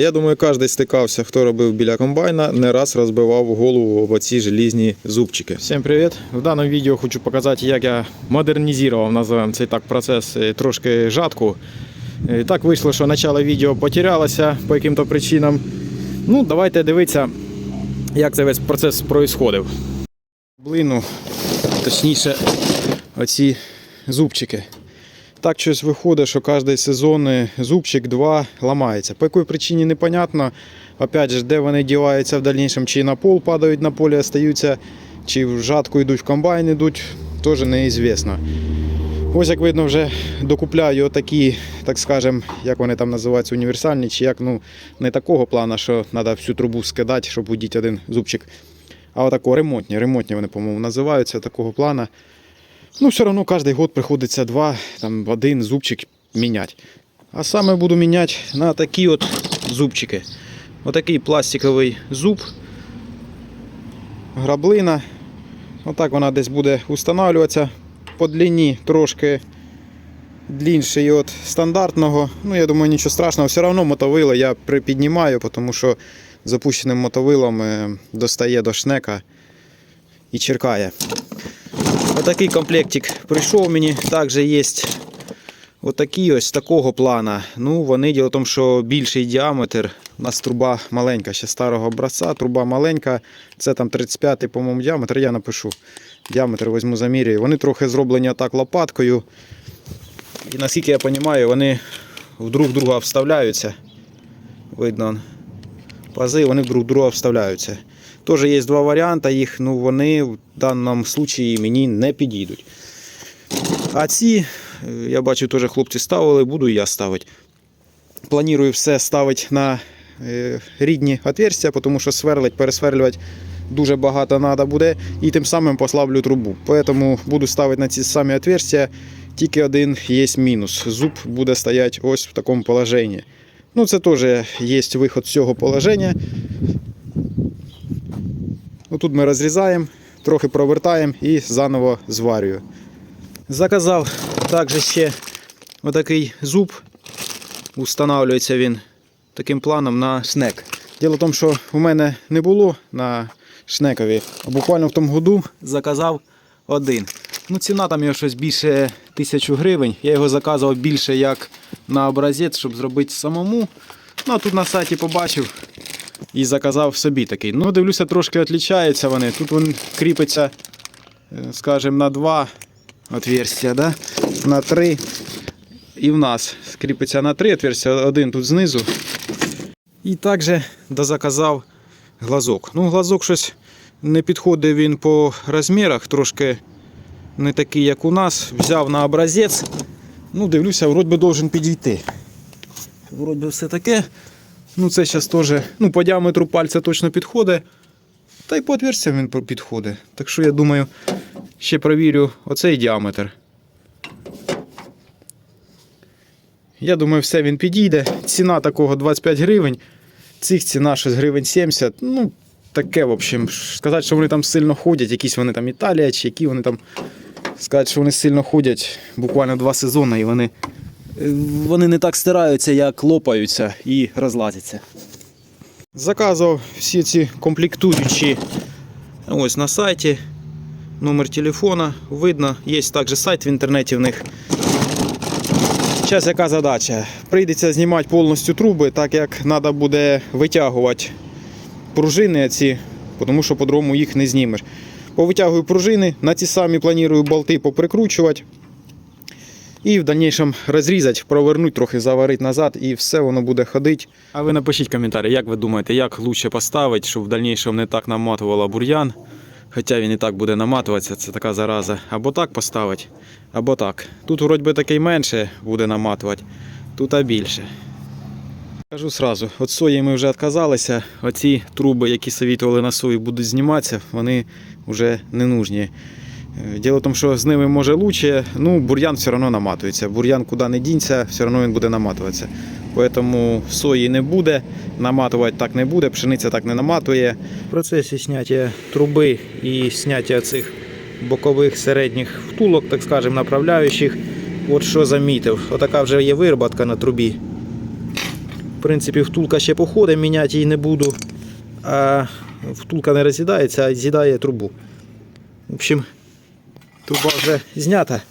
Я думаю, кожен стикався, хто робив біля комбайна, не раз розбивав голову об оці желізні зубчики. Всім привіт! В даному відео хочу показати, як я модернізував, називаємо цей так процес е, трошки жатку. Е, Так вийшло, що начало відео потерялося по яким-то причинам. Ну, давайте дивитися, як цей весь процес проїсходив. Блину, точніше, оці зубчики. Так щось виходить, що кожен сезон зубчик два ламається. По якій причині непонятно. Опять же, де вони діваються в дальнішому, чи на пол падають на полі, остаються, чи в жатку йдуть, в комбайн йдуть, теж неізвісно. Ось як видно, вже докупляю отакі, так скажем, як вони там називаються, універсальні, чи як, ну, не такого плану, що треба всю трубу скидати, щоб удіти один зубчик. А отако ремонтні. Ремонтні вони, по-моєму, називаються такого плану. Ну, все одно кожен год приходиться два, там, один зубчик міняти. А саме буду міняти на такі от зубчики. Отакий пластиковий зуб, граблина. Отак вона десь буде встановлюватися. По длині трошки длінший від стандартного. Ну, я думаю, нічого страшного. Все одно мотовило я припіднімаю, тому що запущеним мотовилом е, достає до шнека і черкає. Отакий комплектик прийшов мені. Також є отакі ось такого плана. Ну, вони діло в тому, що більший діаметр. У нас труба маленька, ще старого образця, труба маленька. Це там 35-й, по-моєму, діаметр. Я напишу. Діаметр візьму замірюю. Вони трохи зроблені так лопаткою. І наскільки я розумію, вони друг друга вставляються. Видно, пази, вони в друг друга вставляються. Теж є два варіанти, їх ну, вони в даному случаї мені не підійдуть. А ці, е, я бачу, теж хлопці ставили, буду я ставити. Планую все ставити на е, рідні отверстия, тому що сверлить, пересверлювати дуже багато треба буде. І тим самим послаблю трубу. Тому буду ставити на ці самі отверстия. Тільки один є мінус. Зуб буде стояти ось в такому положенні. Ну, це теж є виход з цього положення. Ну, Тут ми розрізаємо, трохи провертаємо і заново зварюю. Заказав також ще отакий зуб. Устанавлюється він таким планом на шнек. Діло в тому, що у мене не було на шнекові, а буквально в тому году заказав один. Ну, ціна там його щось більше тисячу гривень. Я його заказував більше як на образець, щоб зробити самому. Ну, а тут на сайті побачив і заказав собі такий. Ну, дивлюся, трошки відрізняються вони. Тут він кріпиться, е, скажімо, на два отверстия, да? на три. І в нас кріпиться на три отверстия, один тут знизу. І також дозаказав глазок. Ну, глазок щось не підходить він по розмірах, трошки не такий, як у нас. Взяв на образець. Ну, дивлюся, вроді би должен підійти. Вроді все таке. Ну, це зараз теж ну, по діаметру пальця точно підходить. Та й по отверстям він підходить. Так що я думаю, ще провірю оцей діаметр. Я думаю, все він підійде. Ціна такого 25 гривень. Цих ціна щось гривень 70. Ну, таке, в общем. Сказати, що вони там сильно ходять, якісь вони там Італія, чи які вони там. Сказати, що вони сильно ходять буквально два сезони, і вони, вони не так стираються, як лопаються і розлазяться. Заказував всі ці комплектуючі ось на сайті. Номер телефона видно. Є також сайт в інтернеті в них. Зараз яка задача? Прийдеться знімати повністю труби, так як треба буде витягувати пружини ці, тому що по-другому їх не знімеш. Повитягую пружини, на ці самі планую болти поприкручувати. І в дальнішому розрізати, провернути, трохи заварити назад і все воно буде ходити. А ви напишіть коментарі, як ви думаєте, як краще поставити, щоб в дальнішому не так наматувало бур'ян. Хоча він і так буде наматуватися, це така зараза. Або так поставити, або так. Тут вроді би такий менше буде наматувати, тут а більше. Кажу сразу, від сої ми вже відказалися. Оці труби, які совітували на сої, будуть зніматися, вони вже не нужні. Е, Діло в тому, що з ними може лучше, ну бур'ян все одно наматується. Бур'ян куди не дінься, все одно він буде наматуватися. Тому сої не буде, наматувати так не буде, пшениця так не наматує. В процесі зняття труби і зняття цих бокових середніх втулок, так скажемо, направляючих, от що замітив. Отака вже є вироботка на трубі. В принципі, втулка ще походить, міняти її не буду. А втулка не роз'їдається, а з'їдає трубу. В общем, труба вже знята.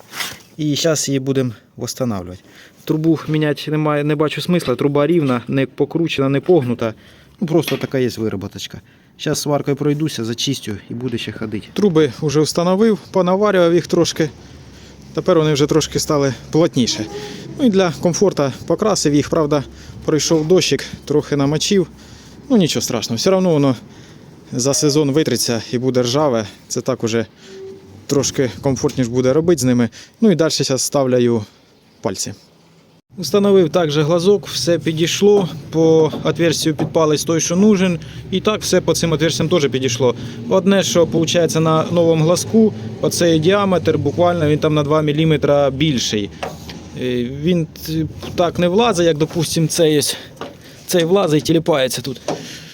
І зараз її будемо встановлювати. Трубу міняти немає, не бачу смисла. Труба рівна, не покручена, не погнута. Ну, просто така є вироботочка. Зараз сваркою пройдуся, зачистю і буде ще ходити. Труби вже встановив, понаварював їх трошки. Тепер вони вже трошки стали плотніше. Ну і для комфорту покрасив їх, правда, пройшов дощик, трохи намочив. Ну нічого страшного, все одно воно за сезон витриться і буде ржаве. Це так уже трошки комфортніше буде робити з ними. Ну і далі зараз ставляю пальці. Установив також глазок, все підійшло. По отверстию під палець той, що нужен. І так все по цим отверстям теж підійшло. Одне, що виходить на новому глазку, оцей діаметр буквально він там на 2 мм більший. Е, Він так не влазить, як, допустим, цей, ось. цей влазить і тіліпається тут.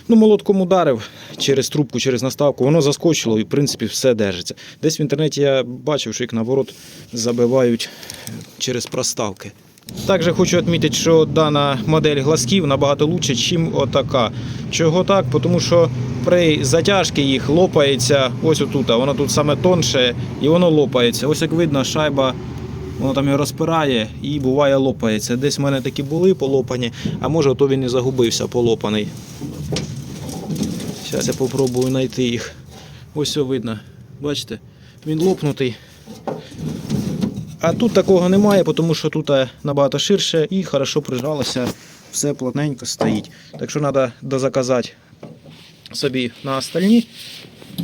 Ну, молотком ударив через трубку, через наставку, воно заскочило і в принципі все держиться. Десь в інтернеті я бачив, що їх наоборот забивають через проставки. Також хочу відмітити, що дана модель глазків набагато краще, ніж отака. Чого так? Тому що при затяжці їх лопається ось отут, воно тут саме тонше і воно лопається. Ось як видно, шайба воно там його розпирає і буває лопається. Десь в мене такі були полопані, а може ото він і загубився полопаний. Зараз я спробую знайти їх. Ось все видно. Бачите? Він лопнутий. А тут такого немає, тому що тут е, набагато ширше і хорошо прижалося, все плотненько стоїть. Так що треба дозаказати собі на остальні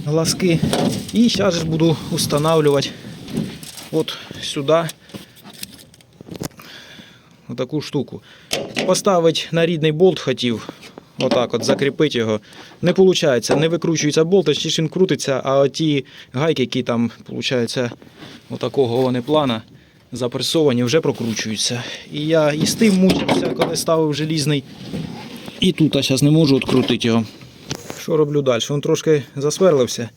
глазки. І зараз ж буду встановлювати от сюди отаку штуку. Поставити на рідний болт хотів, отак от закріпити його. Не виходить, не викручується болт, точніше він крутиться, а ті гайки, які там, виходить, отакого вони плана запресовані, вже прокручуються. І я і з тим мучився, коли ставив желізний. І тут а зараз не можу відкрутити його. Що роблю далі? Він трошки засверлився.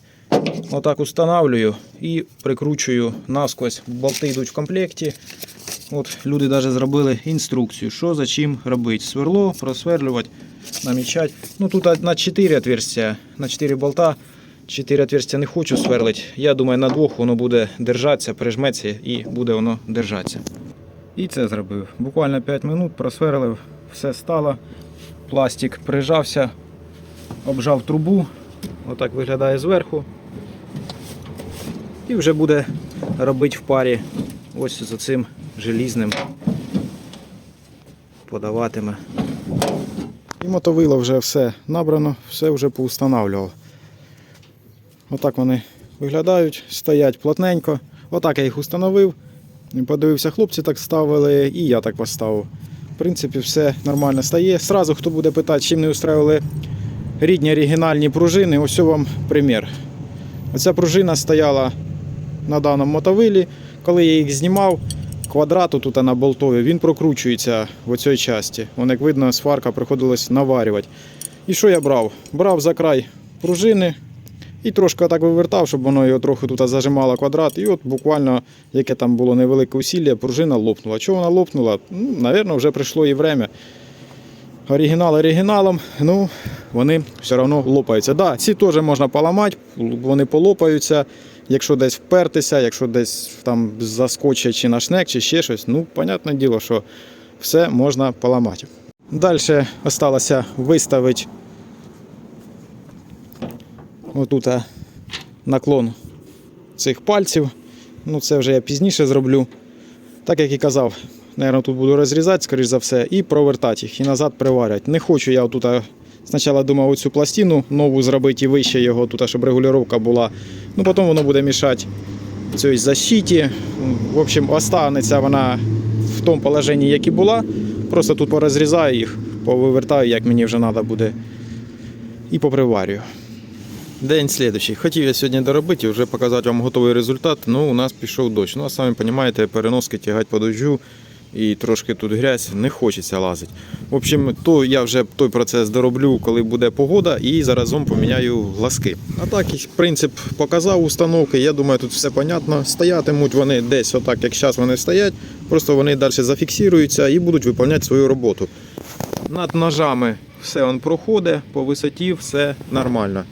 Отак устанавлюю і прикручую насквозь. Болти йдуть в комплекті. От люди навіть зробили інструкцію, що за чим робити. Сверло, просверлювати, намічати. Ну тут на 4 отверстия, на 4 болта. 4 отверстия не хочу сверлити. Я думаю, на двох воно буде держатися, прижметься і буде воно держатися. І це зробив. Буквально 5 минут просверлив, все стало. Пластик прижався, обжав трубу. Отак виглядає зверху. І вже буде робити в парі ось з цим желізним. Подаватиме. І мотовило вже все набрано, все вже поустанавлював. Отак вони виглядають, стоять плотненько. Отак я їх установив. Подивився, хлопці так ставили, і я так поставив. В принципі, все нормально стає. Сразу, хто буде питати, чим не устраювали рідні оригінальні пружини, ось вам примір. Оця пружина стояла на даному мотовилі. Коли я їх знімав, квадрат тут на болтові, він прокручується в цій часті. Вон, як видно, сварка приходилось наварювати. І що я брав? Брав за край пружини і трошки так вивертав, щоб воно його трохи тут зажимало квадрат. І от буквально, яке там було невелике усілля, пружина лопнула. Чого вона лопнула? Ну, Навірно, вже прийшло і время. Оригінал оригіналом, ну, вони все одно лопаються. Да, ці теж можна поламати, вони полопаються. Якщо десь впертися, якщо десь там заскочить чи на шнек, чи ще щось, ну, понятне діло, що все можна поламати. Далі залишилося виставити отут наклон цих пальців. Ну, це вже я пізніше зроблю. Так як і казав, Наверно, тут буду розрізати, скоріш за все, і провертати їх, і назад приварювати. Не хочу я тут. Спочатку думав оцю пластину нову зробити і вище його, тут, щоб регулювання була. Ну потім воно буде мішати цій защиті. В общем, останеться вона в тому положенні, як і була. Просто тут порозрізаю їх, повивертаю, як мені вже треба буде. І поприварюю. День слідчий. Хотів я сьогодні доробити і вже показати вам готовий результат. Ну, у нас пішов дощ. Ну, а самі розумієте, переноски тягати по дощу і трошки тут грязь, не хочеться лазити. В общем, то я вже той процес дороблю, коли буде погода, і заразом поміняю глазки. А так, принцип показав установки. Я думаю, тут все понятно. Стоятимуть вони десь отак, як зараз вони стоять. Просто вони далі зафіксуються і будуть виконувати свою роботу. Над ножами все он проходить, по висоті все нормально.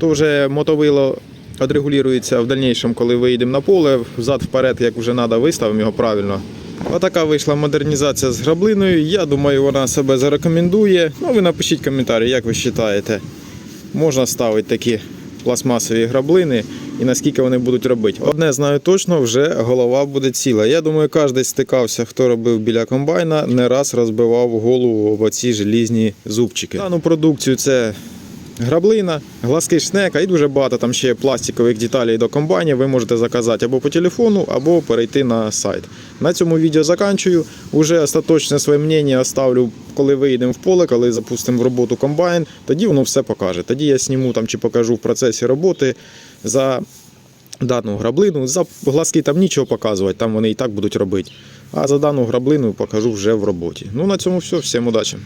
То вже мотовило відрегулюється в дальнішому, коли виїдемо на поле, взад-вперед, як вже треба, виставимо його правильно. Отака вийшла модернізація з граблиною. Я думаю, вона себе зарекомендує. Ну, ви напишіть коментарі, як ви вважаєте, можна ставити такі пластмасові граблини і наскільки вони будуть робити. Одне знаю точно, вже голова буде ціла. Я думаю, кожен стикався, хто робив біля комбайна, не раз розбивав голову об оці желізні зубчики. Дану продукцію це граблина, глазки шнека і дуже багато там ще пластикових деталей до комбайнів. Ви можете заказати або по телефону, або перейти на сайт. На цьому відео заканчую. Уже остаточне своє мнення оставлю, коли вийдемо в поле, коли запустимо в роботу комбайн. Тоді воно все покаже. Тоді я зніму там чи покажу в процесі роботи за дану граблину. За глазки там нічого показувати, там вони і так будуть робити. А за дану граблину покажу вже в роботі. Ну на цьому все. Всім удачі.